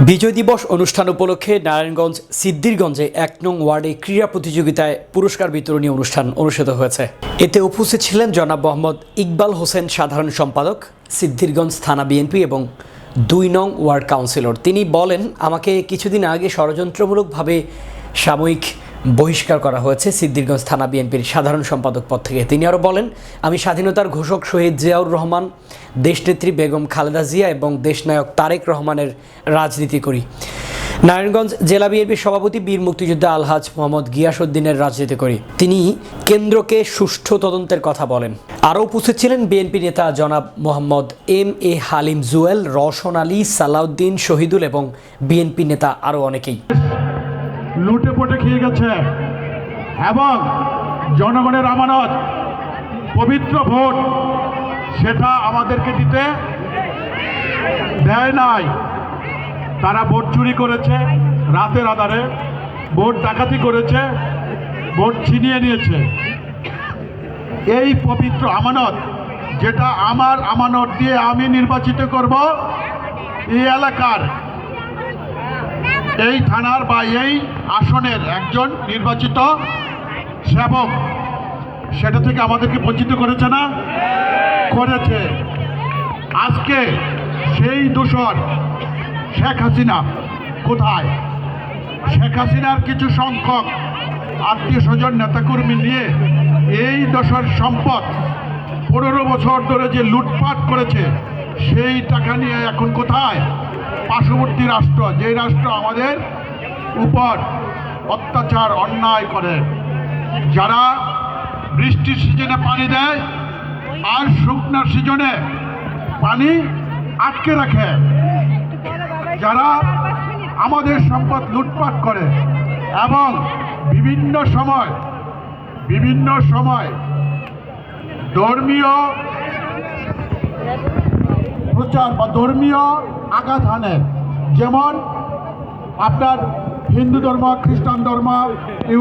বিজয় দিবস অনুষ্ঠান উপলক্ষে নারায়ণগঞ্জ সিদ্দিরগঞ্জে এক নং ওয়ার্ডে ক্রীড়া প্রতিযোগিতায় পুরস্কার বিতরণী অনুষ্ঠান অনুষ্ঠিত হয়েছে। এতে উপস্থিত ছিলেন জনাব মোহাম্মদ ইকবাল হোসেন, সাধারণ সম্পাদক, সিদ্ধিরগঞ্জ থানা বিএনপি এবং দুই নং ওয়ার্ড কাউন্সিলর। তিনি বলেন, আমাকে কিছুদিন আগে ষড়যন্ত্রমূলকভাবে সাময়িক বহিষ্কার করা হয়েছে সিদ্দিরগঞ্জ থানা বিএনপির সাধারণ সম্পাদক পদ থেকে। তিনি আরও বলেন, আমি স্বাধীনতার ঘোষক শহীদ জিয়াউর রহমান, দেশনেত্রী বেগম খালেদা জিয়া এবং দেশনায়ক তারেক রহমানের রাজনীতি করি। নারায়ণগঞ্জ জেলা বিএনপির সভাপতি বীর মুক্তিযোদ্ধা আলহাজ মোহাম্মদ গিয়াসউদ্দিনের রাজনীতি করি। তিনি কেন্দ্রকে সুষ্ঠু তদন্তের কথা বলেন। আরও উপস্থিত ছিলেন বিএনপি নেতা জনাব মোহাম্মদ এম এ হালিম জুয়েল, রওশন আলী সালাউদ্দিন শহীদুল এবং বিএনপি নেতা আরও অনেকেই। লুটে পটে খেয়ে গেছে। এবং জনগণের আমানত, পবিত্র ভোট, সেটা আমাদেরকে দিতে দেয় নাই। তারা ভোট চুরি করেছে, রাতের আধারে ভোট ডাকাতি করেছে, ভোট ছিনিয়ে নিয়েছে। এই পবিত্র আমানত, যেটা আমার আমানত দিয়ে আমি নির্বাচিত করব, এই এলাকার এই থানার বা এই আসনের একজন নির্বাচিত সেবক, সেটা থেকে আমাদেরকে বঞ্চিত করেছে না? করেছে। আজকে সেই দূষণ শেখ হাসিনা কোথায়? শেখ হাসিনার কিছু সংখ্যক আত্মীয় স্বজন, নেতাকর্মী নিয়ে এই দশর সম্পদ পনেরো বছর ধরে যে লুটপাট করেছে, সেই টাকা নিয়ে এখন কোথায়? পার্শ্ববর্তী রাষ্ট্র, যে রাষ্ট্র আমাদের উপর অত্যাচার, অন্যায় করে। যারা বৃষ্টির সিজনে পানি দেয় আর শুকনার সিজনে পানি আটকে রাখে, যারা আমাদের সম্পদ লুটপাট করে এবং বিভিন্ন সময় বিভিন্ন সময় ধর্মীয় প্রচার বা ধর্মীয় আঘাত হানে। যেমন আপনার হিন্দু ধর্ম খ্রিস্টান ধর্ম